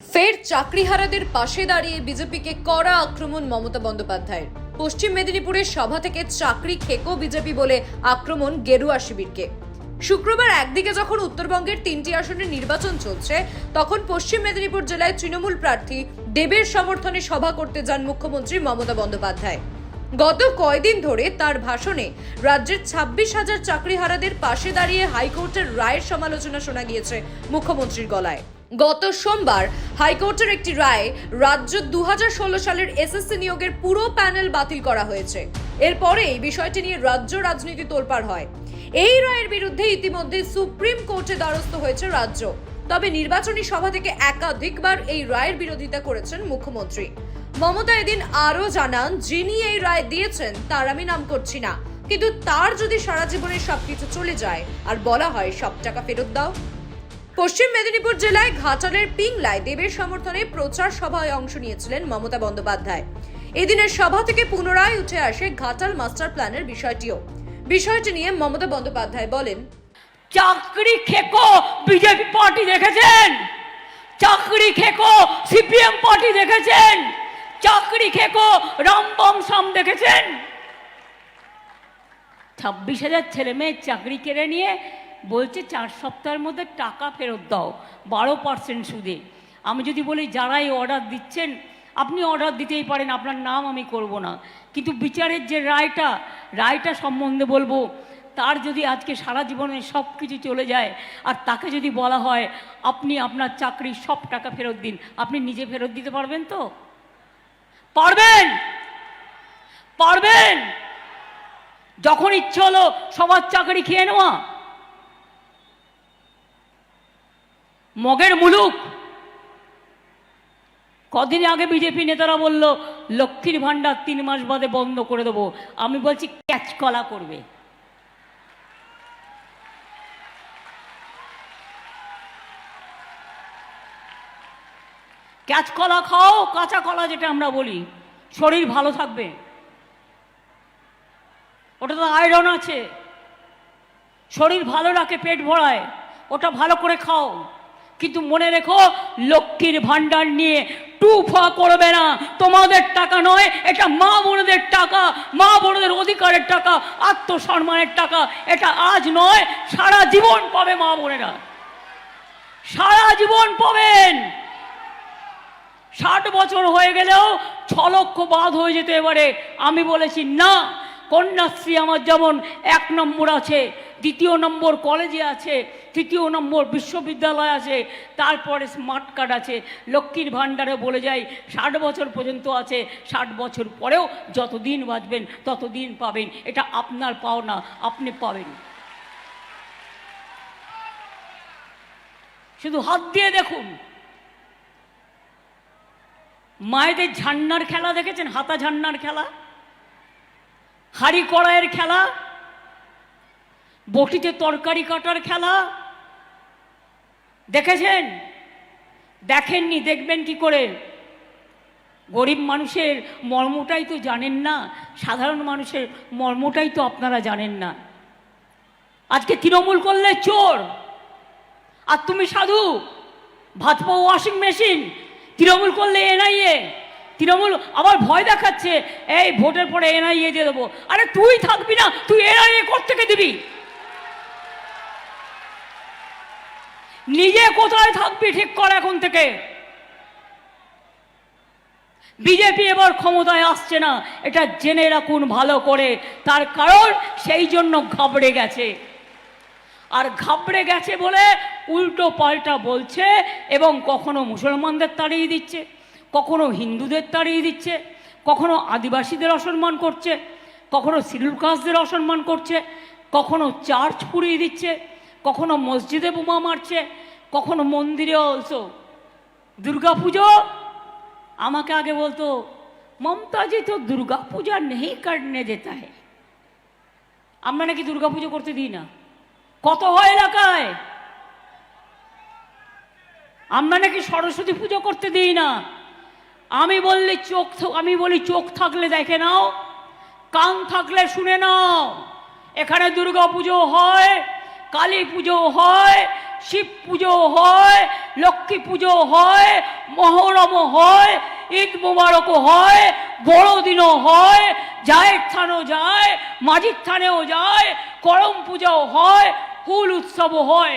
ফের চাকরিহারাদের পাশে দাঁড়িয়ে বিজেপিকে কড়া আক্রমণ মমতা বন্দ্যোপাধ্যায়ের। পশ্চিম মেদিনীপুরের সভা থেকে চাকরি খেকো বিজেপি বলে আক্রমণ গেরুয়া শিবিরকে। শুক্রবার একদিকে যখন উত্তরবঙ্গের তিনটি আসনে নির্বাচন চলছে, তখন পশ্চিম মেদিনীপুর জেলায় তৃণমূল প্রার্থী দেবের সমর্থনে সভা করতে যান মুখ্যমন্ত্রী মমতা বন্দ্যোপাধ্যায়। গত কয়দিন ধরে তার ভাষণে রাজ্যের ছাব্বিশ হাজার চাকরিহারাদের পাশে দাঁড়িয়ে হাইকোর্টের রায়ের সমালোচনা শোনা গিয়েছে মুখ্যমন্ত্রীর গলায়। গত সোমবার হাইকোর্টের একটি রায়ে রাজ্য দু হাজার ষোলো সালের এসএসসি নিয়োগের পুরো প্যানেল বাতিল করা হয়েছে। এরপরে এই বিষয়টি নিয়ে রাজ্য রাজনীতি তোলপাড় হয়। এই রায়ের বিরুদ্ধে ইতিমধ্যে সুপ্রিম কোর্টে দ্বারস্থ হয়েছে রাজ্য। তবে নির্বাচনী সভা থেকে একাধিকবার এই রায়ের বিরোধিতা করেছেন মুখ্যমন্ত্রী। মমতা এদিন আরও জানান, যিনি এই রায় দিয়েছেন তার আমি নাম করছি না। কিন্তু তার যদি সারা জীবনের সবকিছু চলে যায়, আর বলা হয় সব টাকা ফেরত দাও। পশ্চিম মেদিনীপুর জেলায় ঘাটালের পিংলায় দেবের সমর্থনে প্রচার সভায় অংশ নিয়েছিলেন মমতা বন্দ্যোপাধ্যায়। এদিনের সভা থেকে পুনরায় উঠে আসে ঘাটাল মাস্টার প্ল্যানের বিষয়টিও। বিষয়টি নিয়ে মমতা বন্দ্যোপাধ্যায় বলেন, চাকরি খেকো, বিজেপি পার্টি দেখেছেন? চাকরি খেকো, সিপিএম পার্টি দেখেছেন? চাকরি খেকো রামবম সাম দেখেছেন? ছাব্বিশ হাজার ছেলে মেয়ের চাকরি কেড়ে নিয়ে বলছে চার সপ্তাহের মধ্যে টাকা ফেরত দাও, বারো পার্সেন্ট সুদে। আমি যদি বলি, যারাই অর্ডার দিচ্ছেন, আপনি অর্ডার দিতেই পারেন, আপনার নাম আমি করব না। কিন্তু বিচারের যে রায়টা রায়টা সম্বন্ধে বলব, তার যদি আজকে সারা জীবনে সব কিছু চলে যায়, আর তাকে যদি বলা হয়, আপনি আপনার চাকরি সব টাকা ফেরত দিন আপনি নিজে ফেরত দিতে পারবেন তো? পারবেন! পারবেন! যখন ইচ্ছে হলো সবার চাকরি খেয়ে নেওয়া মগের মুলুক। কদিন আগে বিজেপি নেতারা বলল, লক্ষ্মীর ভাণ্ডার তিন মাস বাদে বন্ধ করে দেবো। আমি বলছি, ক্যাচ কলা করবে। ক্যাচ কলা খাও, কাঁচা কলা যেটা আমরা বলি। শরীর ভালো থাকবে। ওটা তো আয়রন আছে। শরীর ভালো রাখে, পেট ভরায়। ওটা ভালো করে খাও। কিন্তু মনে রেখো, লক্ষ্মীর ভাণ্ডার নিয়ে টু ফা করবে না। তোমাদের টাকা নয়, এটা মা বোনদের টাকা, মা বোনদের অধিকারের টাকা, আত্মসম্মানের টাকা। এটা আজ নয়, সারা জীবন পাবে মা বোনেরা। সারা জীবন পাবেন। ষাট বছর হয়ে গেলেও ছ লক্ষ বাদ হয়ে যেতে এবারে আমি বলেছি, না কন্যাশ্রী আমার যেমন এক নম্বর আছে, দ্বিতীয় নম্বর কলেজে আছে, তৃতীয় নম্বর বিশ্ববিদ্যালয় আছে, তারপরে স্মার্ট কার্ড আছে, লক্ষ্মীর ভাণ্ডারে বলে যাই, ষাট বছর পর্যন্ত আছে, ষাট বছর পরেও যতদিন বাঁচবেন ততদিন পাবেন। এটা আপনার পাওনা, আপনি পাবেন। শুধু হাত দিয়ে দেখুন। মায়েদের ঝান্নার খেলা দেখেছেন? হাতা ঝান্নার খেলা? হাড়ি কড়াইয়ের খেলা, বটিতে তরকারি কাটার খেলা। দেখেছেন? দেখেননি, দেখবেন কি করে? গরিব মানুষের মর্মটাই তো জানেন না, সাধারণ মানুষের মর্মটাই তো আপনারা জানেন না। আজকে তৃণমূল করলে চোর, আর তুমি সাধু, ভাত ওয়াশিং মেশিন, তৃণমূল করলে এনআইএ। তৃণমূল আবার ভয় দেখাচ্ছে, এই ভোটের পরে এনআইএ দিয়ে দেবো। আরে তুই থাকবি না, তুই এনআইএ থেকে দিবি? নিজে কোথায় থাকবি ঠিক কর এখন থেকে। বিজেপি এবার ক্ষমতায় আসছে না, এটা জেনে রাখুন ভালো করে। তার কারণ সেই জন্য ঘাবড়ে গেছে। আর ঘাবড়ে গেছে বলে উল্টো পাল্টা বলছে এবং কখনো মুসলমানদের তাড়িয়ে দিচ্ছে। কখনো হিন্দুদের তাড়িয়ে দিচ্ছে, কখনো আদিবাসীদের অসম্মান করছে, কখনো শিডিউল অসম্মান করছে, কখনো চার্চ পুড়িয়ে দিচ্ছে, কখনো মসজিদে বোমা মারছে, কখনো মন্দিরে অলসো দুর্গা পুজো আমাকে আগে বলতো, মমতাজি তো দুর্গা পূজা নেই কাটনে দেতা আমরা নাকি দুর্গা পুজো করতে দিই না। কত হয় এলাকায়? আমরা নাকি সরস্বতী পুজো করতে দিই না। আমি বললি চোখ আমি বলি চোখ থাকলে দেখে নাও, কান থাকলে শুনে নাও। এখানে দুর্গা পুজো হয়, কালী পুজো হয়, শিব পুজো হয়, লক্ষ্মী পুজো হয় মহরমও হয়, ঈদ মোবারকও হয় বড়দিনও হয়, জায়ের থানও যায়, মাঝির থানেও যায়, করম পূজাও হয়, হুল উৎসবও হয়।